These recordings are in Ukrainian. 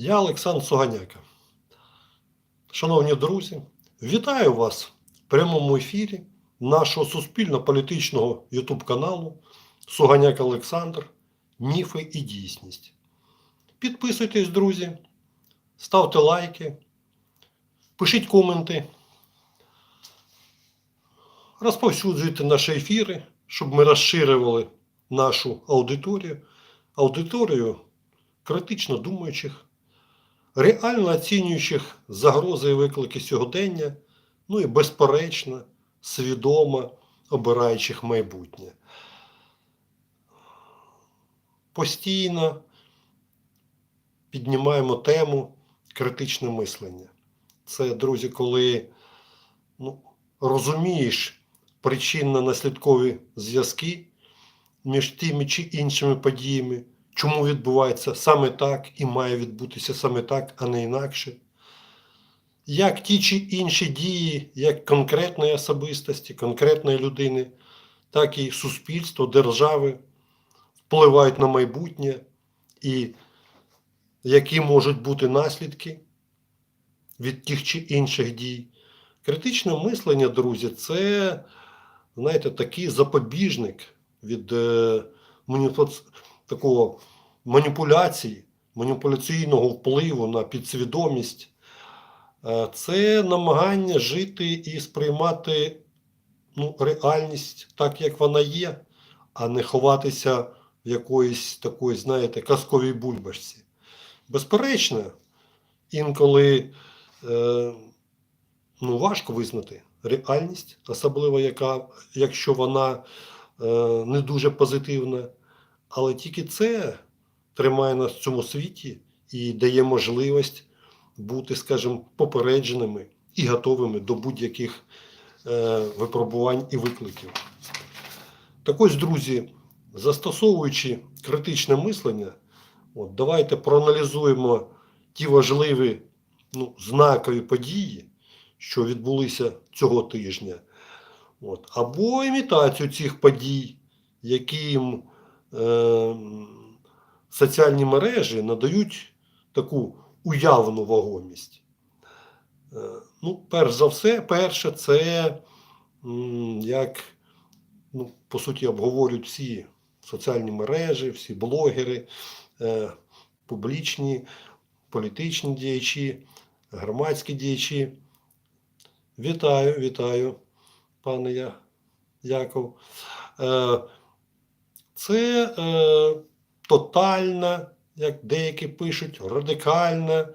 Я Олександр Суганяка. Шановні друзі, вітаю вас в прямому ефірі нашого суспільно-політичного YouTube каналу Суганяк Олександр. Міфи і дійсність. Підписуйтесь, друзі, ставте лайки, пишіть коменти, розповсюджуйте наші ефіри, щоб ми розширювали нашу аудиторію, аудиторію критично думаючих, реально оцінюючих загрози і виклики сьогодення, ну і безперечно, свідомо обираючих майбутнє. Постійно піднімаємо тему критичне мислення. Це, друзі, коли ну, розумієш причинно-наслідкові зв'язки між тими чи іншими подіями, чому відбувається саме так і має відбутися саме так, а не інакше. Як ті чи інші дії, як конкретної особистості, конкретної людини, так і суспільства, держави впливають на майбутнє і які можуть бути наслідки від тих чи інших дій. Критичне мислення, друзі, це, знаєте, такий запобіжник від е, такого маніпуляції, маніпуляційного впливу на підсвідомість. Е, Це намагання жити і сприймати ну, реальність так, як вона є, а не ховатися в якоїсь такої, знаєте, казковій бульбашці. Безперечно, інколи е, ну, важко визнати реальність, особливо яка, якщо вона е, не дуже позитивна. Але тільки це тримає нас в цьому світі і дає можливість бути, скажімо, попередженими і готовими до будь-яких е, випробувань і викликів. Так ось, друзі, застосовуючи критичне мислення, от, давайте проаналізуємо ті важливі ну, знакові події, що відбулися цього тижня, от, або імітацію цих подій, яким е, соціальні мережі надають таку уявну вагомість. Е, ну, перш за все, перше, це як, ну, по суті, обговорюють всі соціальні мережі, всі блогери, е, публічні, політичні діячі, громадські діячі. Вітаю, вітаю, пане Яков. Це е, тотальна, як деякі пишуть, радикальна,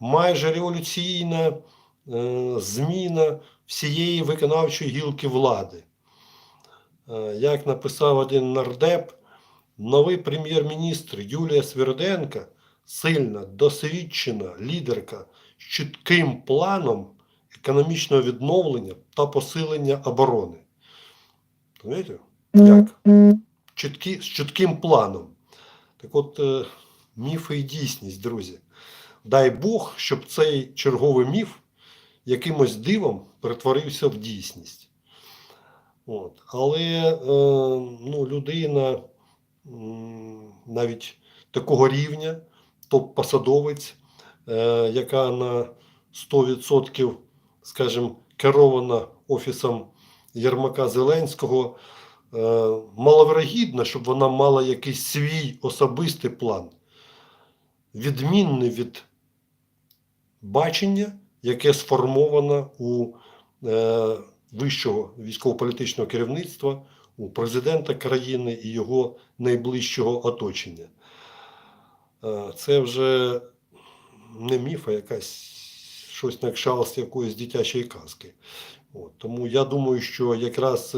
майже революційна е, зміна всієї виконавчої гілки влади. Е, як написав один нардеп, новий прем'єр-міністр Юлія Сверденка сильна, досвідчена лідерка з чітким планом економічного відновлення та посилення оборони. Розумієте? Як? Чіткі, з чітким планом. Так от, е, міфи і дійсність, друзі. Дай Бог, щоб цей черговий міф якимось дивом перетворився в дійсність. От. Але е, ну, людина навіть такого рівня, топ-посадовець, е, яка на 100%, скажімо, керована офісом Єрмака Зеленського, е, щоб вона мала якийсь свій особистий план, відмінний від бачення, яке сформовано у е, вищого військово-політичного керівництва, у президента країни і його найближчого оточення. Е, це вже не міф, а якась щось на кшталт якоїсь дитячої казки. От, тому я думаю, що якраз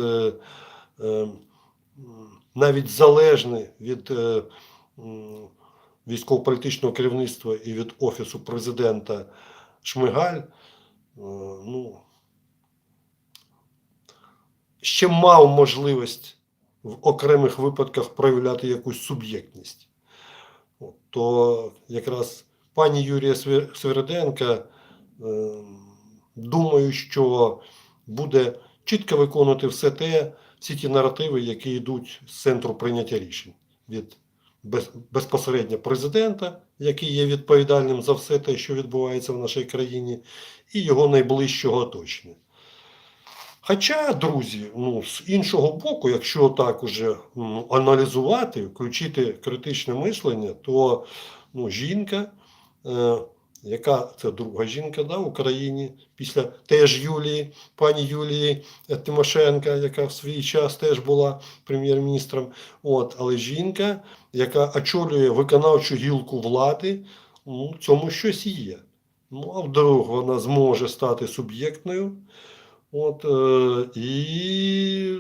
навіть залежне від е, військово-політичного керівництва і від Офісу президента Шмигаль, е, ну, ще мав можливість в окремих випадках проявляти якусь суб'єктність. То якраз пані Юрія е, думаю, що буде чітко виконувати все те, всі ті наративи, які йдуть з центру прийняття рішень від без, безпосередньо президента, який є відповідальним за все те, що відбувається в нашій країні, і його найближчого оточення. Хоча, друзі, ну, з іншого боку, якщо так уже м, аналізувати, включити критичне мислення, то ну, жінка, е, яка це друга жінка да, в Україні, після теж Юлії, пані Юлії Тимошенка, яка в свій час теж була прем'єр-міністром, от, але жінка, яка очолює виконавчу гілку влади, ну, в цьому щось є. Ну, а вдруг вона зможе стати суб'єктною. От, е, і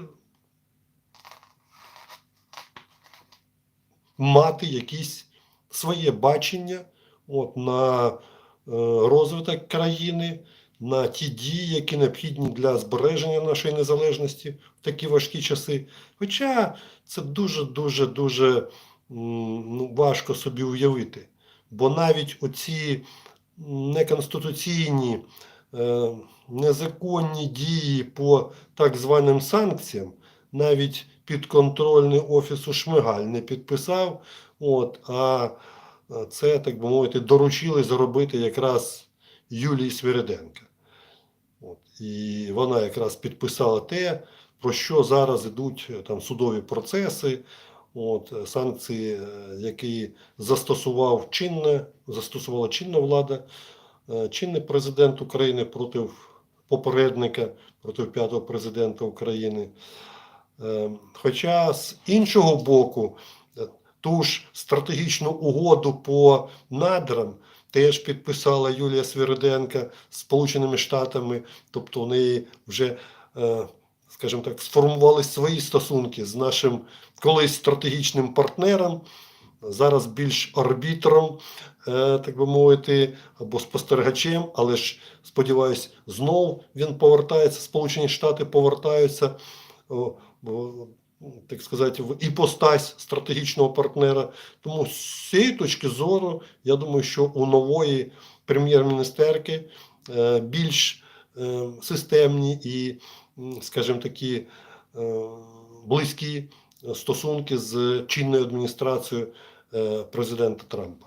мати якісь своє бачення от, на розвиток країни, на ті дії, які необхідні для збереження нашої незалежності в такі важкі часи. Хоча це дуже-дуже дуже ну, важко собі уявити. Бо навіть оці неконституційні, е, незаконні дії по так званим санкціям, навіть підконтрольний офісу Шмигаль не підписав. От, а е, це, так би мовити, доручили зробити якраз Юлії Свириденка. От, і вона якраз підписала те, про що зараз йдуть е, там судові процеси, от, е, санкції, е, які застосував чинне, застосувала чинна влада, чинний президент України проти попередника, проти п'ятого президента України. Е, Хоча з іншого боку, ту ж стратегічну угоду по надрам теж підписала Юлія Свириденка з Сполученими Штатами, тобто у неї вже, е, скажімо так, сформували свої стосунки з нашим колись стратегічним партнером, зараз більш арбітром, е, так би мовити, або спостерігачем, але ж сподіваюсь, знов він повертається, Сполучені Штати повертаються. В, так сказати, в іпостась стратегічного партнера. Тому з цієї точки зору, я думаю, що у нової прем'єр-міністерки е, більш е, системні і, скажімо такі, е, близькі стосунки з чинною адміністрацією президента Трампа.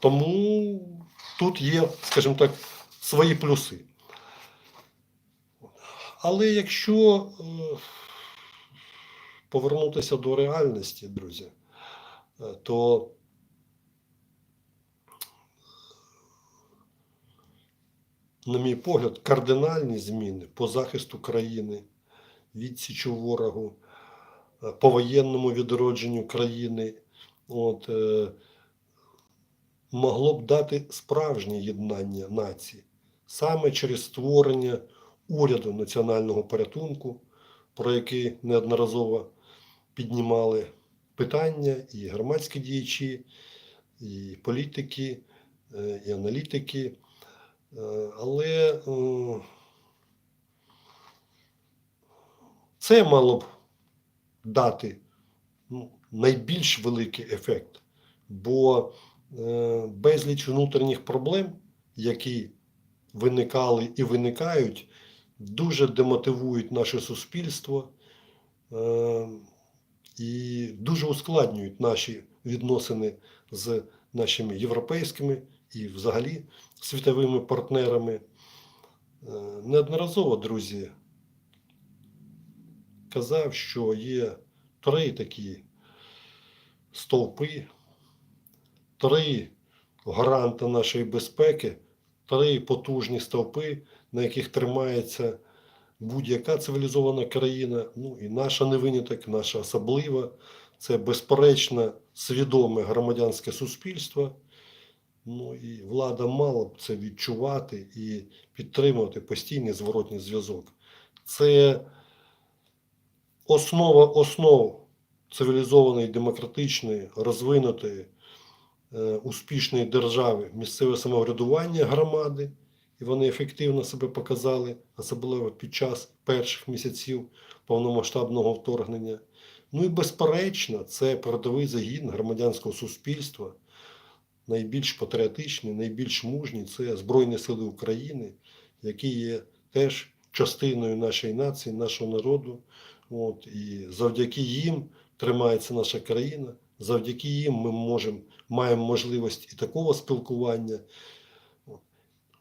Тому тут є, скажімо так, свої плюси. Але якщо повернутися до реальності, друзі, е, то на мій погляд, кардинальні зміни по захисту країни, відсічу ворогу, е, по воєнному відродженню країни, от, е, могло б дати справжнє єднання нації саме через створення уряду національного порятунку, про який неодноразово піднімали питання і громадські діячі, і політики, е, і аналітики. Е, Але е, це мало б дати ну, найбільш великий ефект, бо безліч внутрішніх проблем, які виникали і виникають, дуже демотивують наше суспільство і дуже ускладнюють наші відносини з нашими європейськими і взагалі світовими партнерами. Е, Неодноразово, друзі, казав, що є три такі стовпи, три гаранти нашої безпеки, три потужні стовпи, на яких тримається будь-яка цивілізована країна, ну і наша не виняток, наша особлива. Це безперечно свідоме громадянське суспільство. Ну і влада мала б це відчувати і підтримувати постійний зворотній зв'язок. Це основа основ цивілізованої, демократичної, розвинутої, е, успішної держави, місцеве самоврядування громади, і вони ефективно себе показали, особливо під час перших місяців повномасштабного вторгнення. Ну і безперечно, це передовий загін громадянського суспільства, найбільш патріотичні, найбільш мужні це Збройні Сили України, які є теж частиною нашої нації, нашого народу. От, і завдяки їм тримається наша країна, завдяки їм ми можемо, маємо можливість і такого спілкування.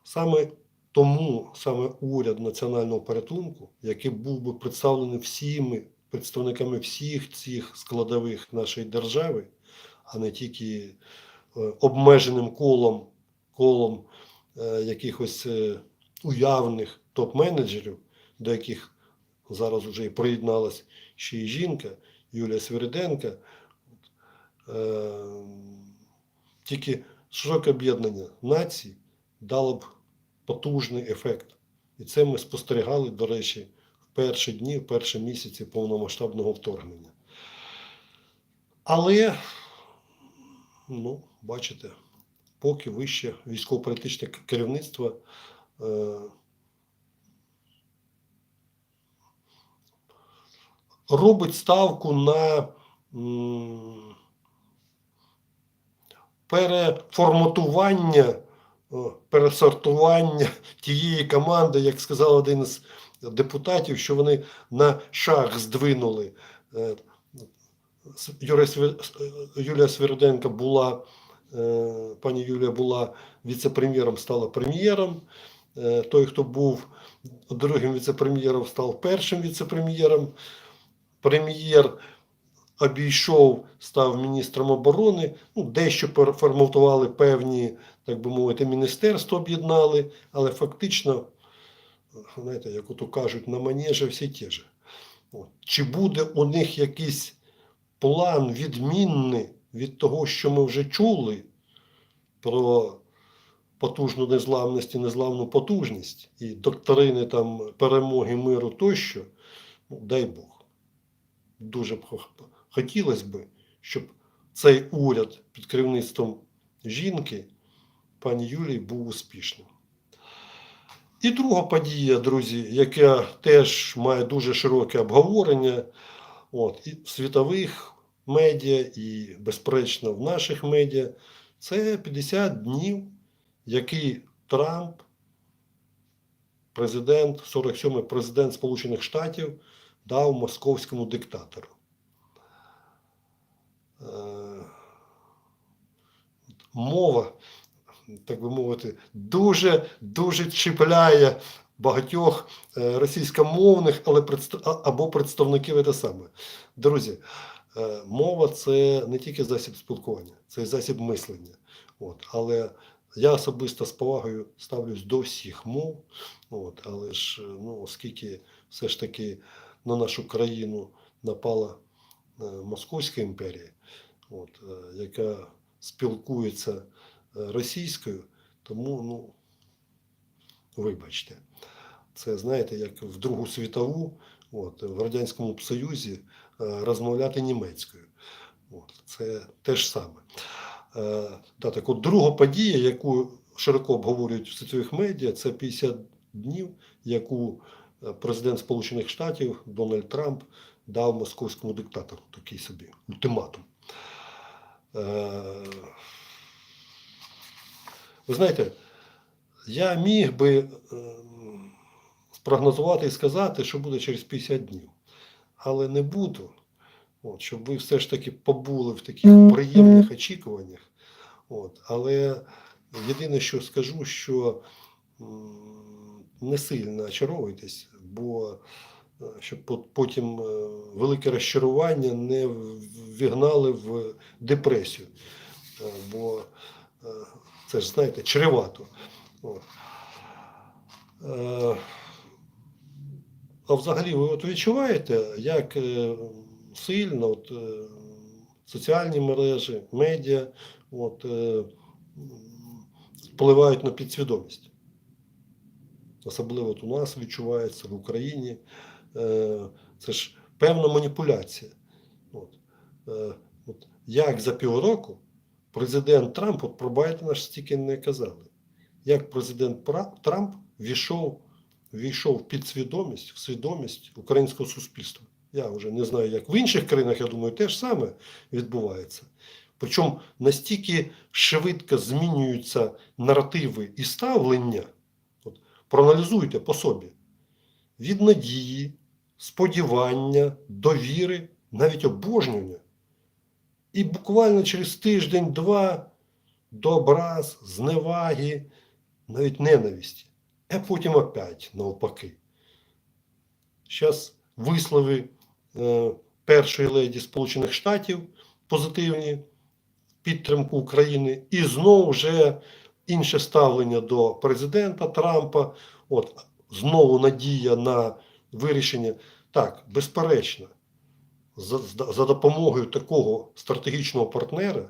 Саме тому саме уряд національного порятунку, який був би представлений всіми представниками всіх цих складових нашої держави, а не тільки е, обмеженим колом, колом е, якихось е, уявних топ-менеджерів, до яких зараз вже і приєдналась ще й жінка Юлія Свириденка. Тільки широке об'єднання націй дало б потужний ефект. І це ми спостерігали, до речі, в перші дні, в перші місяці повномасштабного вторгнення. Але, ну, бачите, поки вище військово-політичне керівництво е, робить ставку на м, переформатування, пересортування тієї команди, як сказав один із депутатів, що вони на шаг здвинули. Е, е, Юлія Свириденко була, е, пані Юлія була віце-прем'єром, стала прем'єром. Е, Той, хто був другим віце-прем'єром, став першим віце-прем'єром. Прем'єр обійшов, став міністром оборони. Ну, дещо переформатували певні, так би мовити, міністерства об'єднали, але фактично, знаєте, як ото кажуть, на манежі всі ті ж. От. Чи буде у них якийсь план відмінний від того, що ми вже чули про потужну незламність і незламну потужність, і доктрини там перемоги миру тощо, ну, дай Бог. Дуже б хотілося б, щоб цей уряд під керівництвом жінки, пані Юлії, був успішним. І друга подія, друзі, яка теж має дуже широке обговорення, от, і в світових медіа, і, безперечно, в наших медіа, це 50 днів, які Трамп, президент, 47-й президент Сполучених Штатів, дав московському диктатору. Е, Мова, так би мовити, дуже дуже чіпляє багатьох е, російськомовних, але або представників те саме. Друзі, е, мова це не тільки засіб спілкування, це і засіб мислення. От, але я особисто з повагою ставлюсь до всіх мов. От, але ж, ну, оскільки все ж таки на нашу країну напала Московська імперія, от, е, яка спілкується е, російською, тому, ну, вибачте, це знаєте, як в Другу світову, от, в Радянському Союзі е, розмовляти німецькою. От, це те ж саме. Е, да, так от друга подія, яку широко обговорюють в світових медіа, це 50 днів, яку е, президент Сполучених Штатів Дональд Трамп дав московському диктатору такий собі ультиматум. Е, Ви знаєте, я міг би е, спрогнозувати і сказати, що буде через 50 днів, але не буду. От, щоб ви все ж таки побули в таких приємних очікуваннях. От, але єдине, що скажу, що не сильно очаровуйтесь, бо щоб потім е, велике розчарування не ввігнали в депресію. Е, Бо е, це ж, знаєте, чревато. А взагалі, ви от відчуваєте, як сильно от, соціальні мережі, медіа от, впливають на підсвідомість. Особливо от у нас відчувається в Україні. Е, Це ж певна маніпуляція. От. Е, От. Як за півроку президент Трамп, от про Байдена ж стільки не казали, як президент Трамп війшов, війшов в підсвідомість, в свідомість українського суспільства. Я вже не знаю, як в інших країнах, я думаю, те ж саме відбувається. Причому настільки швидко змінюються наративи і ставлення. От, проаналізуйте по собі. Від надії, сподівання, довіри, навіть обожнювання І буквально через тиждень-два до зневаги, навіть ненависті. А потім опять навпаки. Зараз вислови е, першої леді Сполучених Штатів позитивні підтримку України, і знову вже інше ставлення до президента Трампа. От знову надія на вирішення. Так, безперечно, за, за допомогою такого стратегічного партнера,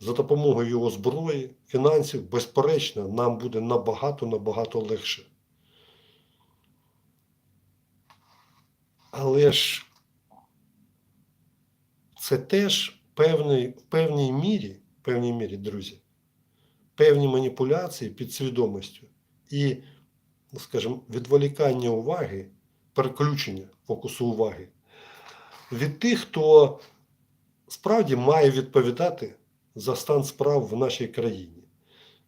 за допомогою його зброї, фінансів, безперечно, нам буде набагато набагато легше. Але ж це теж певний, в певній мірі, в певній мірі, друзі, певні маніпуляції під свідомістю і, скажімо, відволікання уваги, переключення фокусу уваги. Від тих, хто справді має відповідати за стан справ в нашій країні,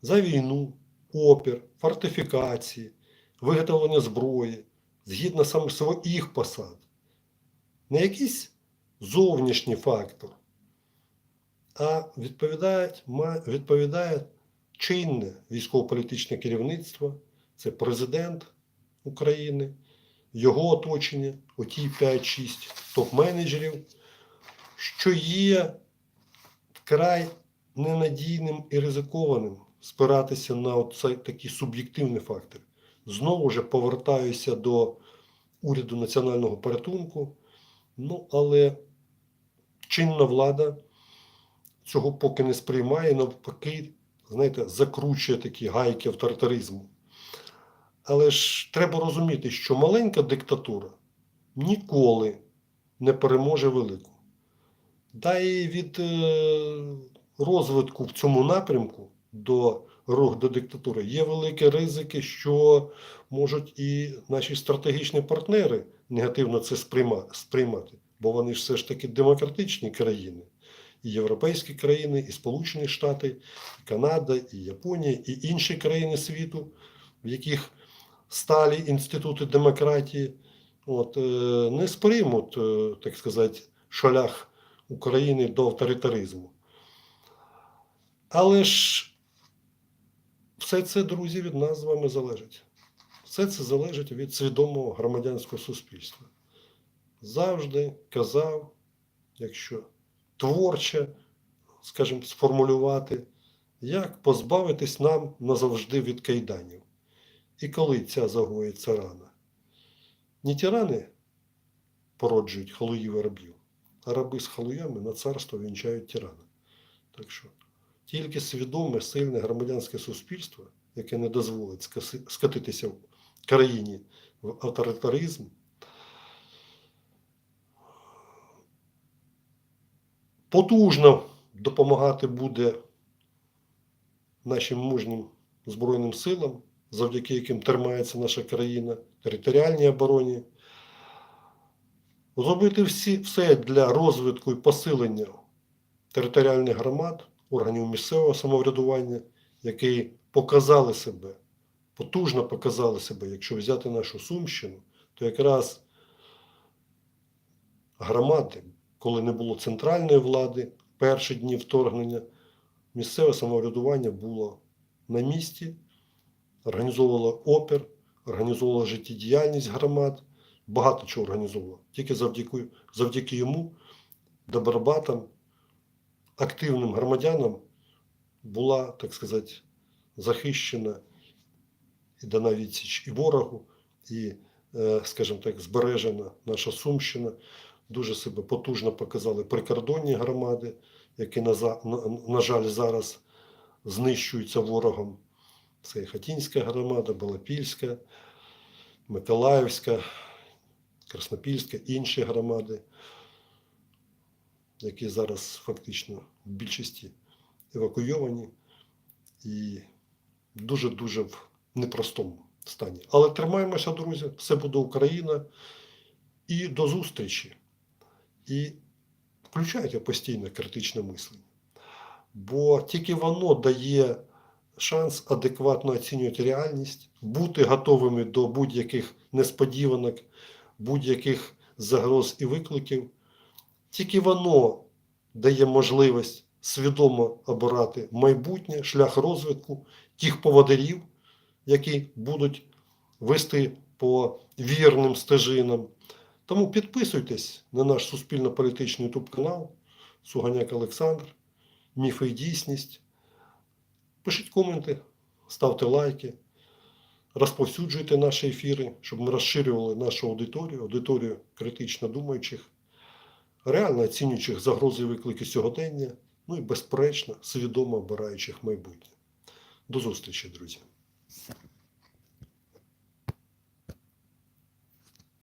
за війну, опір, фортифікації, виготовлення зброї, згідно саме своїх посад. Не якийсь зовнішній фактор, а відповідає, відповідає чинне військово-політичне керівництво, це президент України, його оточення, оті 5-6 топ-менеджерів, що є вкрай ненадійним і ризикованим спиратися на цей такий суб'єктивний фактор. Знову ж повертаюся до уряду національного порятунку. Ну, але чинна влада цього поки не сприймає, навпаки, знаєте, закручує такі гайки авторитаризму. Але ж треба розуміти, що маленька диктатура ніколи не переможе велику. Да і від е, розвитку в цьому напрямку до рух до диктатури є великі ризики, що можуть і наші стратегічні партнери негативно це сприймати, бо вони ж все ж таки демократичні країни, і європейські країни, і Сполучені Штати, і Канада, і Японія, і інші країни світу, в яких сталі інститути демократії, от, е, не сприймуть, е, так сказати, шлях України до авторитаризму. Але ж все це, друзі, від нас з вами залежить. Все це залежить від свідомого громадянського суспільства. Завжди казав, якщо творче, скажімо, сформулювати, як позбавитись нам назавжди від кайданів. І коли ця загоїться рана? Не тирани породжують халуїв і рабів, а раби з халуями на царство вінчають тирана. Так що тільки свідоме, сильне громадянське суспільство, яке не дозволить скатитися в країні в авторитаризм, потужно допомагати буде нашим мужнім Збройним силам, завдяки яким тримається наша країна, територіальній обороні. Зробити всі, все для розвитку і посилення територіальних громад, органів місцевого самоврядування, які показали себе, потужно показали себе, якщо взяти нашу Сумщину, то якраз громади, коли не було центральної влади, перші дні вторгнення, місцеве самоврядування було на місці, організовувало опір, організовувало життєдіяльність громад, багато чого організовувало. Тільки завдяки, завдяки йому, добробатам, активним громадянам була, так сказати, захищена і дана відсіч і ворогу, і, е, скажімо так, збережена наша Сумщина. Дуже себе потужно показали прикордонні громади, які, на, на жаль, зараз знищуються ворогом. Це і Хатінська громада, Балапільська, Миколаївська, Краснопільська, інші громади, які зараз фактично в більшості евакуйовані і дуже-дуже в непростому стані. Але тримаємося, друзі, все буде Україна. І до зустрічі. І включайте постійне критичне мислення. Бо тільки воно дає шанс адекватно оцінювати реальність, бути готовими до будь-яких несподіванок, будь-яких загроз і викликів. Тільки воно дає можливість свідомо обирати майбутнє, шлях розвитку тих поводирів, які будуть вести по вірним стежинам. Тому підписуйтесь на наш суспільно-політичний ютуб канал Суганяк Олександр, Міфи і дійсність. Пишіть коменти, ставте лайки, розповсюджуйте наші ефіри, щоб ми розширювали нашу аудиторію, аудиторію критично думаючих, реально оцінюючих загрози і виклики сьогодення, ну і безперечно, свідомо обираючих майбутнє. До зустрічі, друзі!